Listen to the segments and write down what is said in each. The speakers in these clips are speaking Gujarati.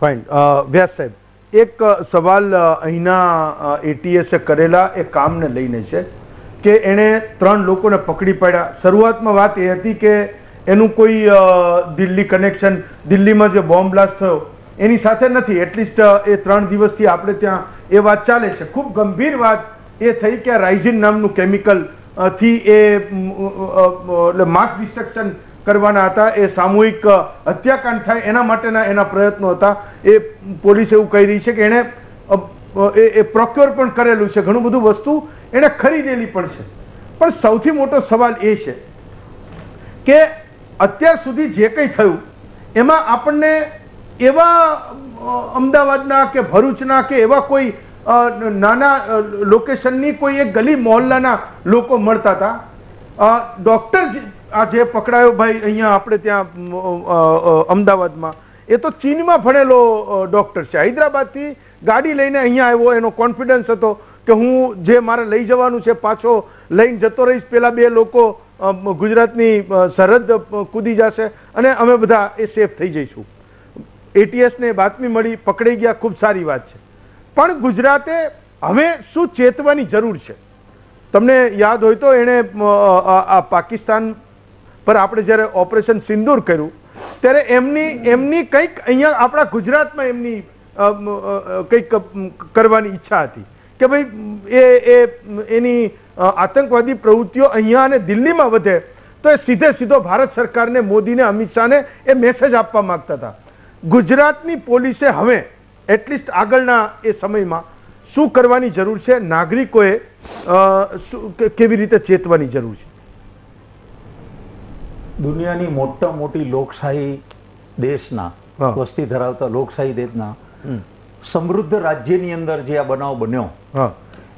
ફાઇન વ્યાસ સાહેબ, એક સવાલ અહીંના એટીએસે કરેલા, એ કામને લઈને છે કે એણે ત્રણ લોકોને પકડી પાડ્યા. શરૂઆતમાં વાત એ હતી કે એનું કોઈ દિલ્હી કનેક્શન દિલ્હીમાં જે બોમ્બ બ્લાસ્ટ થયો, એની સાથે નથી. એટલીસ્ટ એ ત્રણ દિવસથી આપણે ત્યાં એ વાત ચાલે છે. ખૂબ ગંભીર વાત એ થઈ કે રાઇઝિન નામનું કેમિકલથી એ એટલે માસ ડિસ્ટ્રક્શન કરવાના હતા. એ સામૂહિક હત્યાકાંડ થાય એના માટેના એના પ્રયત્નો હતા. એ પોલીસ એવું કહી રહી છે કે એણે એ પ્રોક્યોર પણ કરેલું છે. ઘણું બધું વસ્તુ એણે ખરીદેલી પણ છે. પણ સૌથી મોટો સવાલ એ છે કે અત્યાર સુધી જે કંઈ થયું, એમાં આપણને એવા અમદાવાદના કે ભરૂચના કે એવા કોઈ નાના લોકેશનની કોઈ એક ગલી મોહલ્લાના લોકો મળતા હતા. ડૉક્ટર આ જે પકડાયો ભાઈ અહીંયા આપણે ત્યાં અમદાવાદમાં, એ તો ચીનમાં ભણેલો ડૉક્ટર છે. હૈદરાબાદથી ગાડી લઈને અહીંયા આવ્યો, એનો કોન્ફિડન્સ હતો કે હું જે મારે લઈ જવાનું છે, પાછો લઈને જતો રહીશ. પેલા બે લોકો ગુજરાતની સરહદ કૂદી જશે અને અમે બધા એ સેફ થઈ જઈશું. એટીએસને બાતમી મળી, પકડાઈ ગયા, ખૂબ સારી વાત છે. પણ ગુજરાતે હવે શું ચેતવાની જરૂર છે? તમને યાદ હોય તો એણે આ પાકિસ્તાન પર આપણે જ્યારે ઓપરેશન સિંદૂર કર્યું, ત્યારે એમની એમની કંઈક અહીંયા આપણા ગુજરાતમાં એમની કંઈક કરવાની ઈચ્છા હતી કે ભાઈ, એ એની આતંકવાદી પ્રવૃત્તિઓ અહીંયા અને દિલ્હીમાં વધે, તો એ સીધે સીધો ભારત સરકારને, મોદીને, અમિત શાહને એ મેસેજ આપવા માંગતા હતા. ગુજરાતની પોલીસે હવે એટલીસ્ટ આગળના એ સમયમાં, શું કરવાની જરૂર છે? નાગરિકોએ કેવી રીતે ચેતવાની જરૂર છે? દુનિયાની મોટા મોટી લોકશાહી દેશના વસ્તી ધરાવતા લોકશાહી દેશના સમૃદ્ધ રાજ્યની અંદર જે આ બનાવ બન્યો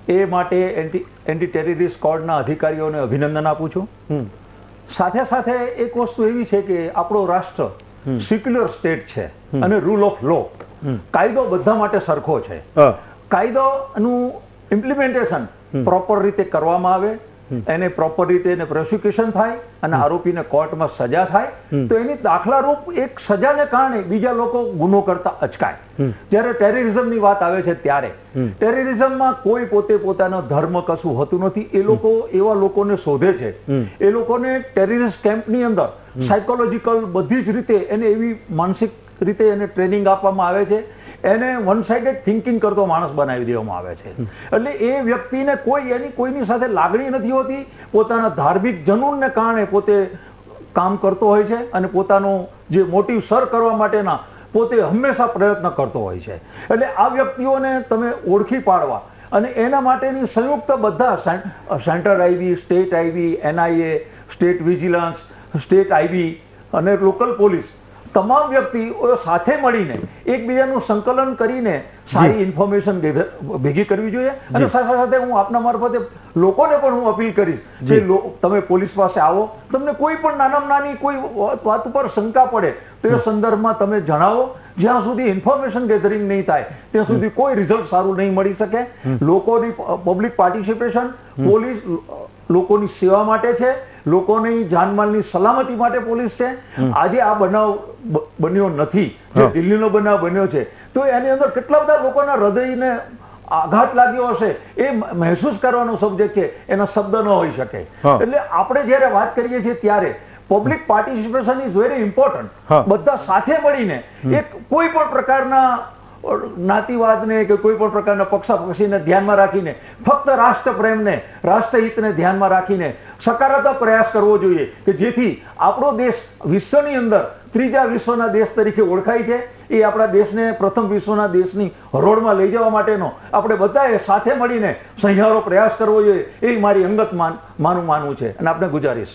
એ માટે એન્ટી એન્ટી ટેરરિસ્ટ સ્કોડના અધિકારીઓને અભિનંદન આપું છું. સાથે સાથે એક વસ્તુ એવી છે કે આપણો રાષ્ટ્ર સિક્યુલર સ્ટેટ છે અને રૂલ ઓફ લો કાયદો બધા માટે સરખો છે. કાયદો કાયદોનું ઇમ્પ્લિમેન્ટેશન પ્રોપર રીતે કરવામાં આવે. એને પ્રોપર રીતે એને પ્રોસિક્યુશન થાય અને આરોપીને કોર્ટમાં સજા થાય તો એની દાખલારૂપ એક સજાને કારણે બીજા લોકો ગુનો કરતા અચકાય. જ્યારે ટેરરિઝમની વાત આવે છે ત્યારે. ટેરરિઝમમાં કોઈ પોતે પોતાનો ધર્મ કશું હોતું નથી એ લોકો એવા લોકોને શોધે છે. એ લોકોને ટેરરિસ્ટ કેમ્પની અંદર સાયકોલોજીકલ બધી જ રીતે એને એવી માનસિક રીતે એને ટ્રેનિંગ આપવામાં આવે છે એને વન સાઇડેડ થિંકિંગ કરતો માણસ બનાવી દેવામાં આવે છે. એટલે એ વ્યક્તિને કોઈ એની કોઈની સાથે લાગણી નથી હોતી. પોતાના ધાર્મિક જનૂનને કારણે પોતે કામ કરતો હોય છે અને પોતાનું જે મોટિવ સર કરવા માટેના પોતે હંમેશા પ્રયત્ન કરતો હોય છે. એટલે આ વ્યક્તિઓને તમે ઓળખી પાડવા અને એના માટેની સંયુક્ત બધા centre IB state IB NIA state vigilance state IB અને લોકલ પોલીસ તમામ વ્યક્તિઓ સાથે મળીને એકબીજાનું સંકલન કરીને સારી ઇન્ફોર્મેશન ભેગી કરવી જોઈએ અને સાથે સાથે હું આપના મારફતે લોકોને પણ હું અપીલ કરીશ કે તમે પોલીસ પાસે આવો. તમને કોઈ પણ નાનામાં નાની કોઈ વાત- વાત ઉપર શંકા પડે તો એ સંદર્ભમાં તમે જણાવો. જ્યાં સુધી ઇન્ફોર્મેશન ગેધરિંગ નહીં થાય ત્યાં સુધી કોઈ રિઝલ્ટ સારું નહીં મળી શકે. લોકોની પબ્લિક પાર્ટિસિપેશન પોલીસ લોકોની સેવા માટે છે. લોકોની જાનમાલની સલામતી માટે પોલીસ છે. આજે આ બનાવ બન્યો નથી. જે દિલ્હીનો બનાવ બન્યો છે. તો એની અંદર કેટલા બધા લોકોના હૃદયને આઘાત લાગ્યો હશે એ મહેસૂસ કરવાનો સબ્જેક્ટ છે. એના શબ્દ ન હોઈ શકે. એટલે આપણે જ્યારે વાત કરીએ છીએ ત્યારે public participation is very important બધા સાથે મળીને એક કોઈ પણ પ્રકારના અ, જ્ઞાતિવાદને કે કોઈ પણ પ્રકારના પક્ષાપક્ષીને ધ્યાનમાં રાખીને ફક્ત રાષ્ટ્ર પ્રેમને રાષ્ટ્રહિતને ધ્યાનમાં રાખીને સકારાત્મક પ્રયાસ કરવો જોઈએ કે જેથી આપણો દેશ વિશ્વની અંદર ત્રીજા વિશ્વના દેશ તરીકે ઓળખાય છે. એ આપણા દેશને પ્રથમ વિશ્વના દેશની હરોળમાં લઈ જવા માટેનો આપણે બધાએ સાથે મળીને સહિયારો પ્રયાસ કરવો જોઈએ. એ મારી અંગત માન, માનું, માનવું છે. અને આપણે ગુજારીશ.